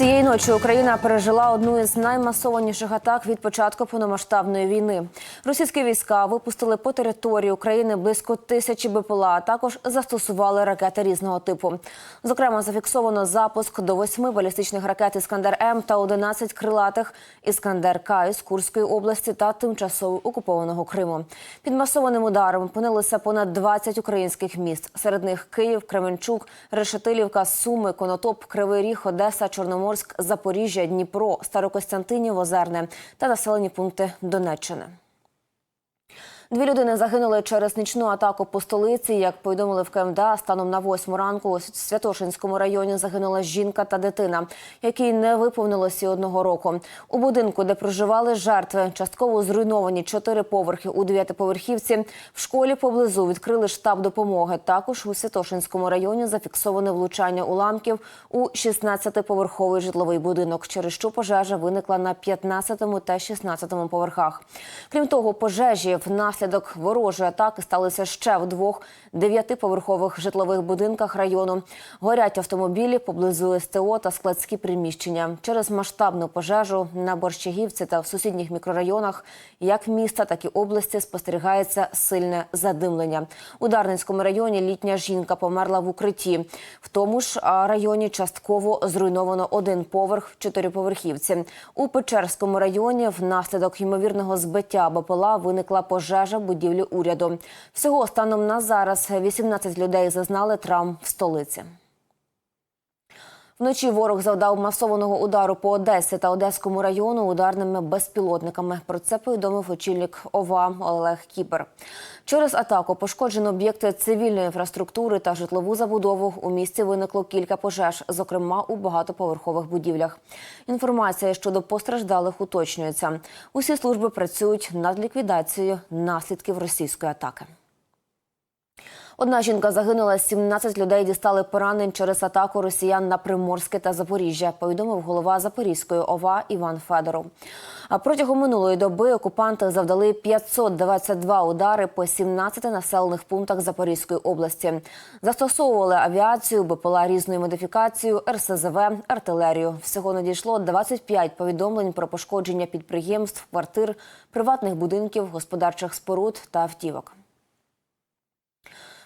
Цієї ночі Україна пережила одну із наймасованіших атак від початку повномасштабної війни. Російські війська випустили по території України близько тисячі БПЛА, а також застосували ракети різного типу. Зокрема, зафіксовано запуск до восьми балістичних ракет Іскандер М та 11 крилатих Іскандер К із Курської області та тимчасово окупованого Криму. Під масованим ударом опинилися понад 20 українських міст. Серед них Київ, Кременчук, Решетилівка, Суми, Конотоп, Кривий Ріг, Одеса, Чорноморськ, Запоріжжя, Дніпро, Старокостянтинів, Озерне та населені пункти Донеччини. Дві людини загинули через нічну атаку по столиці. Як повідомили в КМДА, станом на восьму ранку у Святошинському районі загинула жінка та дитина, якій не виповнилося одного року. У будинку, де проживали жертви, частково зруйновані чотири поверхи у дев'ятиповерхівці. В школі поблизу відкрили штаб допомоги. Також у Святошинському районі зафіксоване влучання уламків у 16-поверховий житловий будинок, через що пожежа виникла на 15 та 16 поверхах. Крім того, пожежі внаслідок ворожої атаки сталися ще в двох дев'ятиповерхових житлових будинках району. Горять автомобілі поблизу СТО та складські приміщення. Через масштабну пожежу на Борщагівці та в сусідніх мікрорайонах як міста, так і області спостерігається сильне задимлення. У Дарницькому районі літня жінка померла в укритті. В тому ж районі частково зруйновано один поверх в чотириповерхівці. У Печерському районі внаслідок ймовірного збиття БПЛА виникла пожежа будівлі уряду. Всього станом на зараз 18 людей зазнали травм в столиці. Вночі ворог завдав масованого удару по Одесі та Одеському району ударними безпілотниками. Про це повідомив очільник ОВА Олег Кіпер. Через атаку пошкоджено об'єкти цивільної інфраструктури та житлову забудову. У місті виникло кілька пожеж, зокрема у багатоповерхових будівлях. Інформація щодо постраждалих уточнюється. Усі служби працюють над ліквідацією наслідків російської атаки. Одна жінка загинула, 17 людей дістали поранень через атаку росіян на Приморське та Запоріжжя, повідомив голова Запорізької ОВА Іван Федоров. А протягом минулої доби окупанти завдали 522 удари по 17 населених пунктах Запорізької області. Застосовували авіацію, БПЛА різної модифікації, РСЗВ, артилерію. Всього надійшло 25 повідомлень про пошкодження підприємств, квартир, приватних будинків, господарчих споруд та автівок.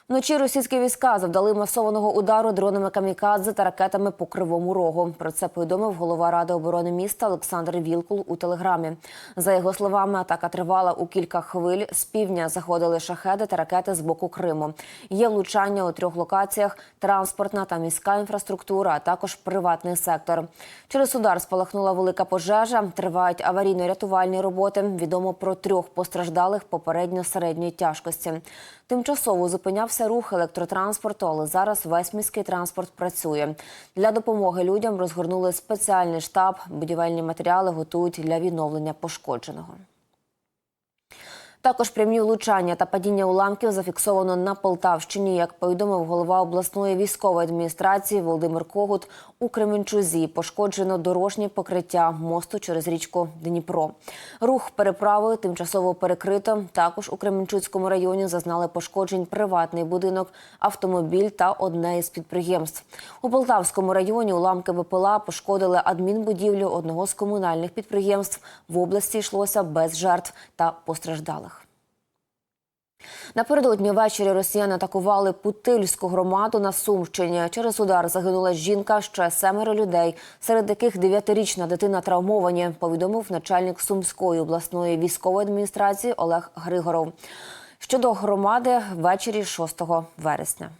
Вночі російські війська завдали масованого удару дронами камікадзе та ракетами по кривому рогу. Про це повідомив голова ради оборони міста Олександр Вілкул у телеграмі. За його словами, атака тривала у кілька хвиль. З півдня заходили шахеди та ракети з боку Криму. Є влучання у трьох локаціях: транспортна та міська інфраструктура, а також приватний сектор. Через удар спалахнула велика пожежа. Тривають аварійно-рятувальні роботи. Відомо про трьох постраждалих попередньо середньої тяжкості. Тимчасово зупинявся рух електротранспорту, але зараз весь міський транспорт працює. Для допомоги людям розгорнули спеціальний штаб. Будівельні матеріали готують для відновлення пошкодженого. Також прямі влучання та падіння уламків зафіксовано на Полтавщині. Як повідомив голова обласної військової адміністрації Володимир Когут, у Кременчузі пошкоджено дорожнє покриття мосту через річку Дніпро. Рух переправою тимчасово перекрито. Також у Кременчуцькому районі зазнали пошкоджень приватний будинок, автомобіль та одне із підприємств. У Полтавському районі уламки БПЛА пошкодили адмінбудівлю одного з комунальних підприємств. В області йшлося без жертв та постраждалих. Напередодні ввечері росіяни атакували Путильську громаду на Сумщині. Через удар загинула жінка, ще семеро людей, серед яких дев'ятирічна дитина травмовані, повідомив начальник Сумської обласної військової адміністрації Олег Григоров. Щодо громади ввечері 6 вересня.